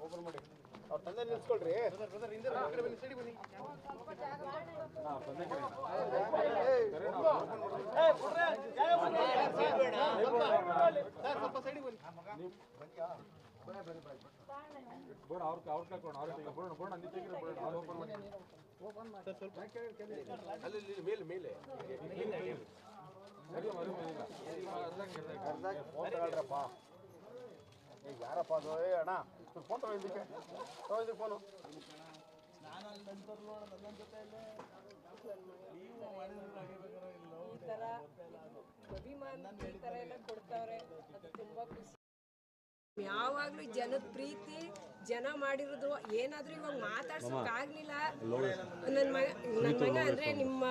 Open ಮಾಡಿ ಅವ್ರ ತಂದೆ ನಿಲ್ಸ್ಕೊಳ್ರಿ ಬನ್ನಿ ಸ್ವಲ್ಪ ಸೈಡಿಗೆ ಬನ್ನಿ ಅಲ್ಲಿ ಮೇಲೆ ಮೇಲೆ ಫೋನ್ ತಗೊಳ್ರಪ್ಪ ಈಗ ಯಾರಪ್ಪ ಅದು? ಏ ಅಣ್ಣ ಫೋನ್ ತಗೋ ಇದಕ್ಕೆ ತಗೋ ಇದಕ್ಕೆ ಫೋನು. ಈ ಥರ ಅಭಿಮಾನ ಈ ಥರ ಎಲ್ಲ ಕೊಡ್ತಾವ್ರೆ ಅದು ತುಂಬ ಖುಷಿ. ಯಾವಾಗಲೂ ಜನದ ಪ್ರೀತಿ ಜನ ಮಾಡಿರೋದು ಏನಾದ್ರೂ ಇವಾಗ ಮಾತಾಡ್ಸೋಕ್ ಆಗ್ಲಿಲ್ಲ ನನ್ನ ಮಗ ನನ್ನ ಮಗ ಅಂದ್ರೆ ನಿಮ್ಮ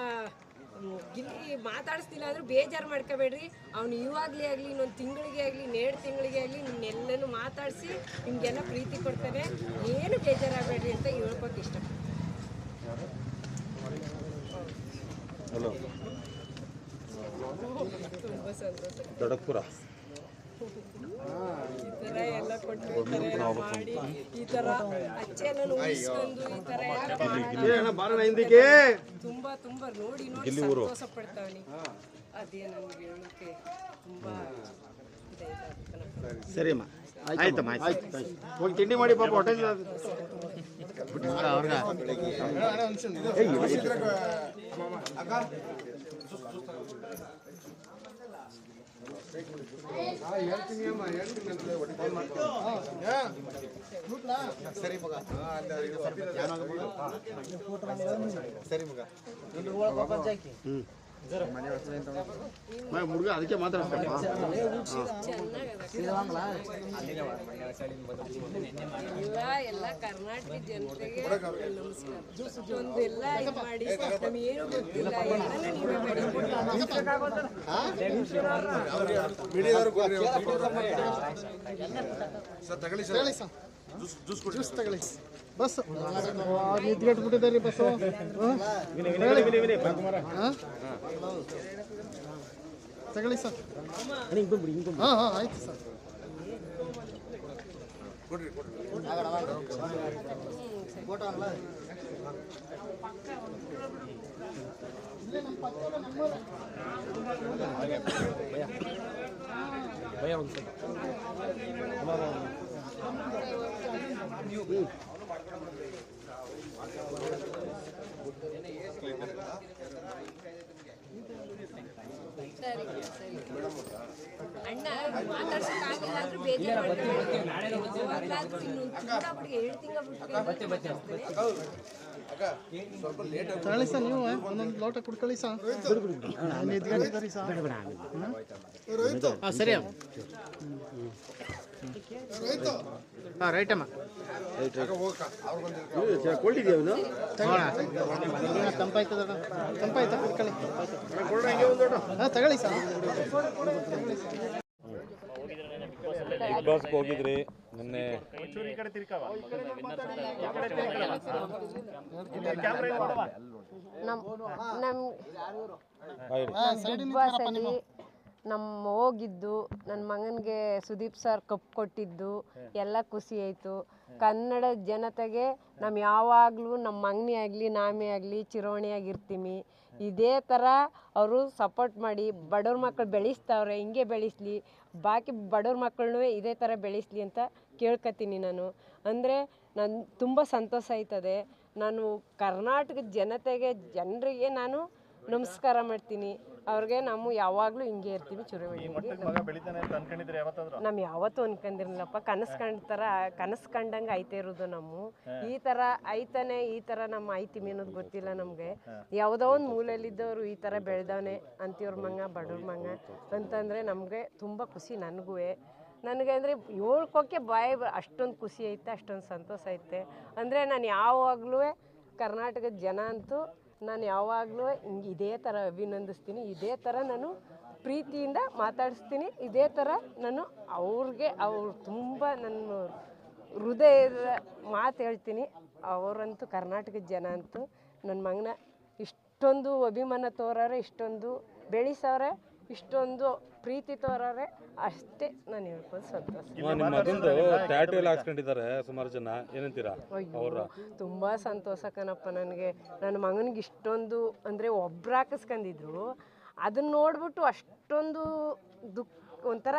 ಮ್, ಗಿಲ್ಲಿ ಮಾತಾಡಿಸ್ತಿಲ್ಲ ಆದ್ರೂ ಬೇಜಾರು ಮಾಡ್ಕೋಬೇಡ್ರಿ. ಅವ್ನು ಇವಾಗಲೇ ಆಗಲಿ ಇನ್ನೊಂದು ತಿಂಗಳಿಗೆ ಆಗಲಿ ಎರಡು ತಿಂಗಳಿಗೆ ಆಗಲಿ ನಿಮ್ನೆಲ್ಲನೂ ಮಾತಾಡಿಸಿ ನಿಮಗೆಲ್ಲ ಪ್ರೀತಿ ಕೊಡ್ತಾನೆ ಏನು ಬೇಜಾರಾಗಬೇಡ್ರಿ ಅಂತ ಹೇಳ್ಕೊಕ್ಕೆ ಇಷ್ಟ ತುಂಬ ಸಂತೋಷ. ದೊಡಕ್ಪುರ ತರ ಎಲ್ಲ ಆಯ್ತಮ್ಮ ಆಯ್ತು ಹೋಗಿ ತಿಂಡಿ ಮಾಡಿ ಪಾಪ ಹೊಟ್ಟೆ ಹೇಳ್ತೀನಿ ಅಮ್ಮ ಹೇಳ್ತೀನಿ ಅಂತ ಸರಿ ಮಗ. ಸರಿ ಮಗ. ಹುಡುಗ ಅದಕ್ಕೆ ಮಾತಾಡ್ತಪ್ಪ ಎಲ್ಲ ಎಲ್ಲ ಕರ್ನಾಟಕ ಜನತೆಗೆ ನಮಸ್ಕಾರ ಇದು ಮಾಡಿ ನಮ್ಗೆ ಏನು ಗೊತ್ತಿಲ್ಲ ಎಲ್ಲ ನೀವೇ ಮಾಡಿ ಸರ್ ತಗೊಳ್ಳಿ ಸರ್ ತಗೊಳ್ಳಿ ಸರ್ ಜ್ಯೂಸ್ ತಗೊಳ್ಳಿ. ಬಸ್. ನಿಂತ್ಕೊಟ್ಬಿಟ್ಟಿದ್ದಾರೆ ಬಸ್ಸು ತಗೊಳ್ಳಿ ಸರ್. ಹಾಂ ಹಾಂ ಆಯ್ತು ಸರ್. ಅಣ್ಣ ಅಂದ್ರೆ ಬೇಜಾರು ತಿಂಗಳ ತಗೊಳ್ಳಿ ಸರ್ ನೀವು ಒಂದೊಂದು ಲೋಟ ಕುಡ್ಕೊಳ್ಳಿ ಸರ್. ನಿಂತ್ಕೊಂಡಿದ್ದಾರೆ ಸರ್? ಹಾಂ? ಸರಿ ಹಾಂ ರೈಟ್ ಅಮ್ಮ. ತಂಪಾಯ್ತದ ತಂಪಾಯ್ತಾ ಕುಡ್ಕೊಳ್ಳಿ ಹಾಂ ತಗೊಳ್ಳಿ ಸರ್. ಬಾಸ್ಗೆ ಹೋಗಿದ್ರಿ ನಿನ್ನೆ. ನಮ್ ನಮ್ ನಮ್ಮ ಹೋಗಿದ್ದು ನನ್ನ ಮಗನಿಗೆ ಸುದೀಪ್ ಸರ್ ಕಪ್ ಕೊಟ್ಟಿದ್ದು ಎಲ್ಲ ಖುಷಿ ಆಯಿತು. ಕನ್ನಡ ಜನತೆಗೆ ನಮ್ಮ ಯಾವಾಗಲೂ ನಮ್ಮ ಮಗನೇ ಆಗಲಿ ನಾಮೇ ಆಗಲಿ ಚಿರೋಣಿಯಾಗಿರ್ತೀನಿ ಇದೇ ಥರ ಅವರು ಸಪೋರ್ಟ್ ಮಾಡಿ ಬಡವ್ರ ಮಕ್ಕಳು ಬೆಳೆಸ್ತಾವ್ರೆ ಹಿಂಗೆ ಬೆಳೆಸ್ಲಿ ಬಾಕಿ ಬಡವ್ರ ಮಕ್ಕಳನ್ನೂ ಇದೇ ಥರ ಬೆಳೆಸ್ಲಿ ಅಂತ ಕೇಳ್ಕೊತೀನಿ ನಾನು. ಅಂದರೆ ನಾನು ತುಂಬ ಸಂತೋಷ ಆಯ್ತದೆ. ನಾನು ಕರ್ನಾಟಕದ ಜನತೆಗೆ ಜನರಿಗೆ ನಾನು ನಮಸ್ಕಾರ ಮಾಡ್ತೀನಿ. ಅವ್ರಿಗೆ ನಾವು ಯಾವಾಗಲೂ ಹಿಂಗೆ ಇರ್ತೀವಿ ಚುರುವಳಿಗೆ ನಮ್ಮ ಯಾವತ್ತೂ ಅನ್ಕೊಂಡಿರ್ಲಿಲ್ಲಪ್ಪ. ಕನಸು ಕಂಡ್ತಾರ ಕನಸು ಕಂಡಂಗೆ ಐತೆ ಇರೋದು ನಮ್ಮ. ಈ ಥರ ಐತಾನೆ ಈ ಥರ ನಮ್ಮ ಐತಿಮಿ ಅನ್ನೋದು ಗೊತ್ತಿಲ್ಲ ನಮಗೆ. ಯಾವುದೋ ಒಂದು ಮೂಲೆಯಲ್ಲಿದ್ದವರು ಈ ಥರ ಬೆಳೆದವನೆ ಅಂತಿವ್ರ ಮಂಗ ಬಡವ್ರ ಮಂಗ ಅಂತಂದರೆ ನಮಗೆ ತುಂಬ ಖುಷಿ ನನಗೂ. ನನಗೆ ಅಂದರೆ ಹೇಳ್ಕೊಕ್ಕೆ ಬಾಯಿ ಬ- ಅಷ್ಟೊಂದು ಖುಷಿ ಐತೆ ಅಷ್ಟೊಂದು ಸಂತೋಷ ಐತೆ. ಅಂದರೆ ನಾನು ಯಾವಾಗಲೂ ಕರ್ನಾಟಕದ ಜನ ಅಂತೂ ನಾನು ಯಾವಾಗಲೂ ಹಿಂಗೆ ಇದೇ ಥರ ಅಭಿನಂದಿಸ್ತೀನಿ, ಇದೇ ಥರ ನಾನು ಪ್ರೀತಿಯಿಂದ ಮಾತಾಡಿಸ್ತೀನಿ, ಇದೇ ಥರ ನಾನು ಅವ್ರಿಗೆ, ಅವ್ರು ತುಂಬ ನನ್ನ ಹೃದಯದ ಮಾತು ಹೇಳ್ತೀನಿ. ಅವರಂತೂ ಕರ್ನಾಟಕದ ಜನ ಅಂತೂ ನನ್ನ ಮಗನ ಇಷ್ಟೊಂದು ಅಭಿಮಾನ ತೋರಾರೆ ಇಷ್ಟೊಂದು ಬೆಳೆಸವ್ರೆ, ಇಷ್ಟೊಂದು ಪ್ರೀತಿ ತೋರಾರೆ ಅಷ್ಟೇ ನಾನು ಹೇಳ್ಕೊಂಡು ಸಂತೋಷ. ನಿಮ್ಮ ಮಗಂದು ಹಾಕ್ಸ್ಕೊಂಡಿದ್ದಾರೆ ಸುಮಾರು ಜನ. ಏನಂತೀರಾ? ಅವರ ತುಂಬ ಸಂತೋಷ ಕಣಪ್ಪ ನನಗೆ. ನನ್ನ ಮಗನಿಗೆ ಇಷ್ಟೊಂದು ಅಂದರೆ ಒಬ್ರು ಹಾಕಿಸ್ಕೊಂಡಿದ್ರು ಅದನ್ನ ನೋಡ್ಬಿಟ್ಟು ಅಷ್ಟೊಂದು ದುಃಖ ಒಂಥರ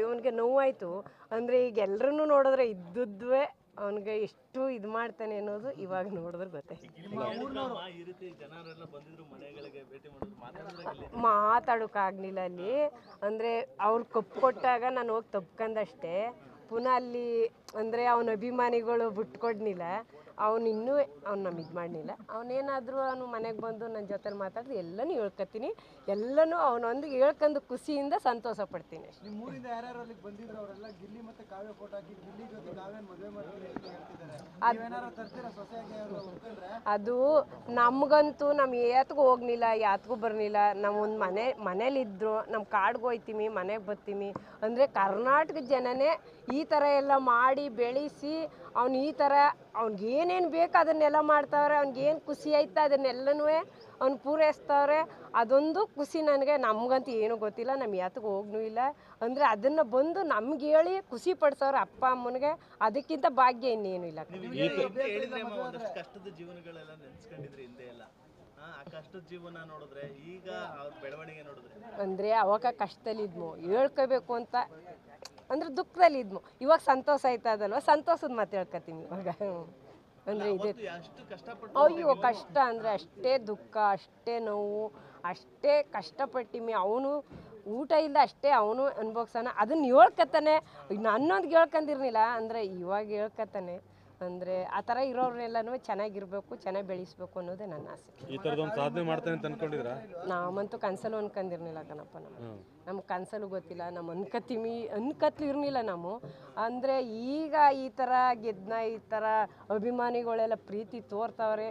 ಇವನಿಗೆ ನೋವಾಯಿತು. ಅಂದರೆ ಈಗ ಎಲ್ಲರನ್ನೂ ನೋಡಿದ್ರೆ ಇದ್ದದ್ವೇ ಅವನಿಗೆ ಎಷ್ಟು ಇದು ಮಾಡ್ತಾನೆ ಅನ್ನೋದು ಇವಾಗ ನೋಡಿದ್ರೆ ಗೊತ್ತಾಯ್ತು ಮಾತಾಡೋಕ್ಕಾಗಲಿಲ್ಲ ಅಲ್ಲಿ. ಅಂದರೆ ಅವ್ರು ಕಪ್ಪು ಕೊಟ್ಟಾಗ ನಾನು ಹೋಗಿ ತಪ್ಕೊಂಡಷ್ಟೇ ಪುನಃ ಅಲ್ಲಿ, ಅಂದರೆ ಅವನ ಅಭಿಮಾನಿಗಳು ಬಿಟ್ಕೊಡ್ನಿಲ್ಲ ಅವನು ಇನ್ನೂ ಅವ್ನು ನಮ್ಮ ಇದು ಮಾಡಲಿಲ್ಲ. ಅವನೇನಾದರೂ ಅವನು ಮನೆಗೆ ಬಂದು ನನ್ನ ಜೊತೆಲಿ ಮಾತಾಡಿದ್ರೆ ಎಲ್ಲನೂ ಹೇಳ್ಕೊತೀನಿ. ಎಲ್ಲನೂ ಅವನೊಂದಿಗೆ ಹೇಳ್ಕೊಂಡು ಖುಷಿಯಿಂದ ಸಂತೋಷ ಪಡ್ತೀನಿ. ಅದು ನಮಗಂತೂ ನಮ್ಮ ಯಾತ್ಗೂ ಹೋಗ್ಲಿಲ್ಲ ಯಾತ್ಗೂ ಬರಲಿಲ್ಲ ನಾವು ಒಂದು ಮನೆ ಮನೇಲಿದ್ರು ನಮ್ಮ ಕಾಡ್ಗೆ ಹೋಯ್ತೀವಿ ಮನೆಗೆ ಬರ್ತೀವಿ. ಅಂದರೆ ಕರ್ನಾಟಕ ಜನನೇ ಈ ಥರ ಎಲ್ಲ ಮಾಡಿ ಬೆಳೆಸಿ ಅವ್ನು ಈ ಥರ ಅವ್ನಿಗೆ ಏನೇನು ಬೇಕು ಅದನ್ನೆಲ್ಲ ಮಾಡ್ತಾವ್ರೆ ಅವ್ನಿಗೆ ಏನು ಖುಷಿ ಆಯ್ತಾ ಅದನ್ನೆಲ್ಲನೂ ಅವ್ನು ಪೂರೈಸ್ತವ್ರೆ. ಅದೊಂದು ಖುಷಿ ನನಗೆ ನಮಗಂತೂ ಏನೂ ಗೊತ್ತಿಲ್ಲ ನಮ್ಮ ಯಾತಕ್ಕೆ ಹೋಗ್ನೂ ಇಲ್ಲ. ಅಂದರೆ ಅದನ್ನು ಬಂದು ನಮ್ಗೆ ಹೇಳಿ ಖುಷಿ ಪಡ್ಸವ್ರೆ ಅಪ್ಪ ಅಮ್ಮನಿಗೆ ಅದಕ್ಕಿಂತ ಭಾಗ್ಯ ಇನ್ನೇನು ಇಲ್ಲ. ಅಂದ್ರೆ ಅಮ್ಮ ಒಂದಷ್ಟು ಕಷ್ಟದ ಜೀವನಗಳೆಲ್ಲ ನೆನ್ಸ್ಕೊಂಡಿದ್ರಿ ಹಿಂದೆ ಎಲ್ಲ. ಆ ಆ ಕಷ್ಟದ ಜೀವನ ನೋಡಿದ್ರೆ ಈಗ ಅವ್ರ ಬೆಳವಣಿಗೆ ನೋಡಿದ್ರೆ. ಅಂದರೆ ಅವಾಗ ಕಷ್ಟದಲ್ಲಿದ್ಮು. ಹೇಳ್ಕೋಬೇಕು ಅಂತ ಅಂದ್ರೆ ದುಃಖದಲ್ಲಿ ಇದ್ಮು. ಇವಾಗ ಸಂತೋಷ ಆಯ್ತದಲ್ವ? ಸಂತೋಷದ ಮಾತು ಹೇಳ್ಕೊತೀನಿ ಇವಾಗ. ಅಂದರೆ ಇದೆ. ಅಯ್ಯೋ ಕಷ್ಟ ಅಂದರೆ ಅಷ್ಟೇ ದುಃಖ ಅಷ್ಟೇ ನೋವು ಅಷ್ಟೇ ಕಷ್ಟಪಟ್ಟಿಮಿ. ಅವನು ಊಟ ಇಲ್ಲ ಅಷ್ಟೇ ಅವನು ಅನ್ಭೋಗ್ಸಾನ ಅದನ್ನ ಹೇಳ್ಕತ್ತಾನೆ. ನನ್ನೊಂದಿಗೆ ಹೇಳ್ಕಂದಿರ್ಲಿಲ್ಲ ಅಂದ್ರೆ ಇವಾಗ ಹೇಳ್ಕತ್ತಾನೆ. ಅಂದರೆ ಆ ಥರ ಇರೋರ್ನೆಲ್ಲನೂ ಚೆನ್ನಾಗಿರ್ಬೇಕು ಚೆನ್ನಾಗಿ ಬೆಳೆಸ್ಬೇಕು ಅನ್ನೋದೇ ನನ್ನ ಆಸೆ. ಈ ಥರದೊಂದು ಸಾಧನೆ ಮಾಡ್ತಾನೆ ಅಂತ ಅನ್ಕೊಂಡಿದ್ರ ನಾವಂತೂ ಕನ್ಸಲು ಅನ್ಕೊಂಡಿರ್ಲಿಲ್ಲ ಕಣಪ್ಪ ನಮ್ಮ ನಮ್ಗೆ ಕನ್ಸಲು ಗೊತ್ತಿಲ್ಲ ನಮ್ಮ ಅನ್ಕತ್ತೀವಿ ಅನ್ಕತ್ಲು ಇರ್ಲಿಲ್ಲ ನಾವು. ಅಂದರೆ ಈಗ ಈ ಥರ ಗೆದ್ನ ಈ ಥರ ಅಭಿಮಾನಿಗಳೆಲ್ಲ ಪ್ರೀತಿ ತೋರ್ತಾವ್ರೆ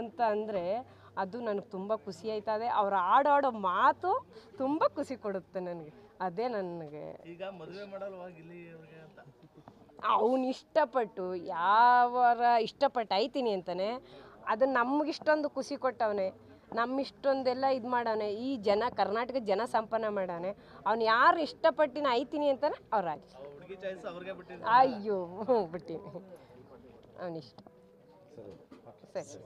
ಅಂತ ಅಂದರೆ ಅದು ನನಗೆ ತುಂಬ ಖುಷಿ ಆಯ್ತದೆ. ಅವ್ರು ಆಡಾಡೋ ಮಾತು ತುಂಬ ಖುಷಿ ಕೊಡುತ್ತೆ ನನಗೆ. ಅದೇ ನನಗೆ. ಈಗ ಮದುವೆ ಮಾಡಲ್ವಾಗ ಇಲ್ಲಿ ಅವ್ರಿಗೆ ಅಂತ? ಅವನು ಇಷ್ಟಪಟ್ಟು ಯಾವರ ಇಷ್ಟಪಟ್ಟು ಐತೀನಿ ಅಂತಾನೆ ಅದು ನಮಗಿಷ್ಟೊಂದು ಖುಷಿ ಕೊಟ್ಟವನೆ ನಮ್ಮಿಷ್ಟೊಂದೆಲ್ಲ ಇದು ಮಾಡವನೆ ಈ ಜನ ಕರ್ನಾಟಕ ಜನ ಸಂಪನ್ನ ಮಾಡವನೆ ಅವ್ನು ಯಾರು ಇಷ್ಟಪಟ್ಟಿನ ಐತೀನಿ ಅಂತಾನೆ ಅವ್ರಾಗಿ ಅಯ್ಯೋ ಹ್ಞೂ ಬಿಟ್ಟಿನಿ. ಅವನಿಷ್ಟ ಸರಿ.